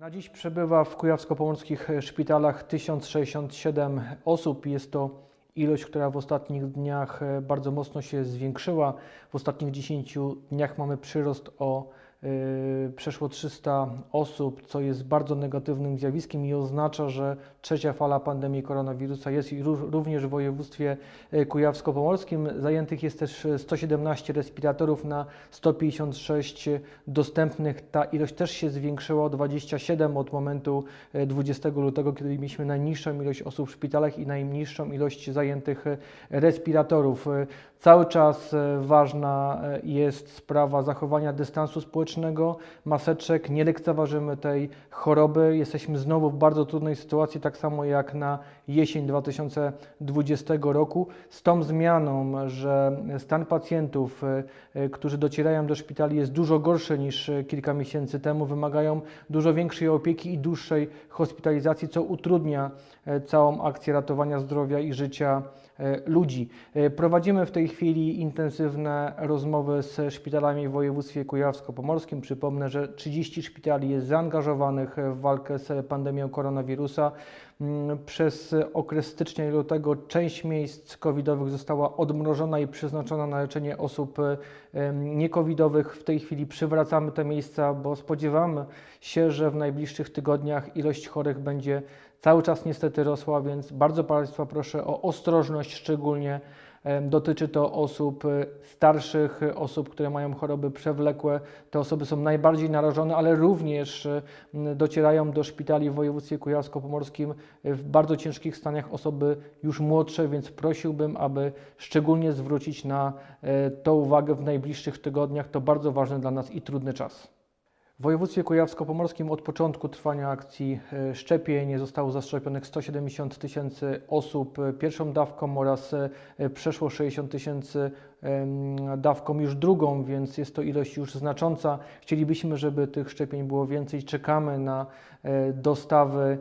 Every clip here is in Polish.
Na dziś przebywa w kujawsko-pomorskich szpitalach 1067 osób. Jest to ilość, która w ostatnich dniach bardzo mocno się zwiększyła. W ostatnich 10 dniach mamy przyrost o przeszło 300 osób, co jest bardzo negatywnym zjawiskiem i oznacza, że trzecia fala pandemii koronawirusa jest również w województwie e, kujawsko-pomorskim. Zajętych jest też e, 117 respiratorów na 156 dostępnych. Ta ilość też się zwiększyła o 27 od momentu e, 20 lutego, kiedy mieliśmy najniższą ilość osób w szpitalach i najmniejszą ilość zajętych respiratorów. Cały czas ważna jest sprawa zachowania dystansu społecznego, maseczek. Nie lekceważymy tej choroby. Jesteśmy znowu w bardzo trudnej sytuacji, tak samo jak na jesień 2020 roku. Z tą zmianą, że stan pacjentów, e, którzy docierają do szpitali, jest dużo gorszy niż e, kilka miesięcy temu, wymagają dużo większej opieki i dłuższej hospitalizacji, co utrudnia e, całą akcję ratowania zdrowia i życia ludzi. E, Prowadzimy w tej chwili intensywne rozmowy z szpitalami w województwie kujawsko-pomorskim. Przypomnę, że 30 szpitali jest zaangażowanych w walkę z pandemią koronawirusa. Mm, Przez okres stycznia i lutego część miejsc covidowych została odmrożona i przeznaczona na leczenie osób em, niecovidowych. W tej chwili przywracamy te miejsca, bo spodziewamy się, że w najbliższych tygodniach ilość chorych będzie cały czas niestety rosła, więc bardzo Państwa proszę o ostrożność, szczególnie dotyczy to osób e, starszych, e, osób, które mają choroby przewlekłe. Te osoby są najbardziej narażone, ale również m, docierają do szpitali w województwie kujawsko-pomorskim w bardzo ciężkich stanach osoby już młodsze, więc prosiłbym, aby szczególnie zwrócić na to uwagę w najbliższych tygodniach. To bardzo ważny dla nas i trudny czas. W województwie kujawsko-pomorskim od początku trwania akcji e, szczepień zostało zaszczepionych 170 tysięcy osób e, pierwszą dawką oraz e, przeszło 60 tysięcy dawką już drugą, więc jest to ilość już znacząca. Chcielibyśmy, żeby tych szczepień było więcej. Czekamy na e, dostawy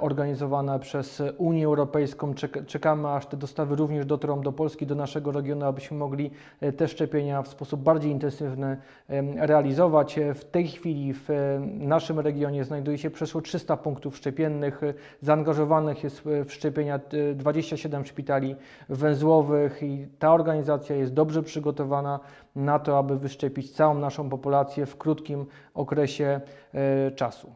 organizowane przez Unię Europejską. Czek- Czekamy, aż te dostawy również dotrą do Polski, do naszego regionu, abyśmy mogli e, te szczepienia w sposób bardziej intensywny realizować. W tej chwili w e, naszym regionie znajduje się przeszło 300 punktów szczepiennych. Zaangażowanych jest w szczepienia e, 27 szpitali węzłowych i ta organizacja jest dobrze przygotowana na to, aby wyszczepić całą naszą populację w krótkim okresie e, czasu.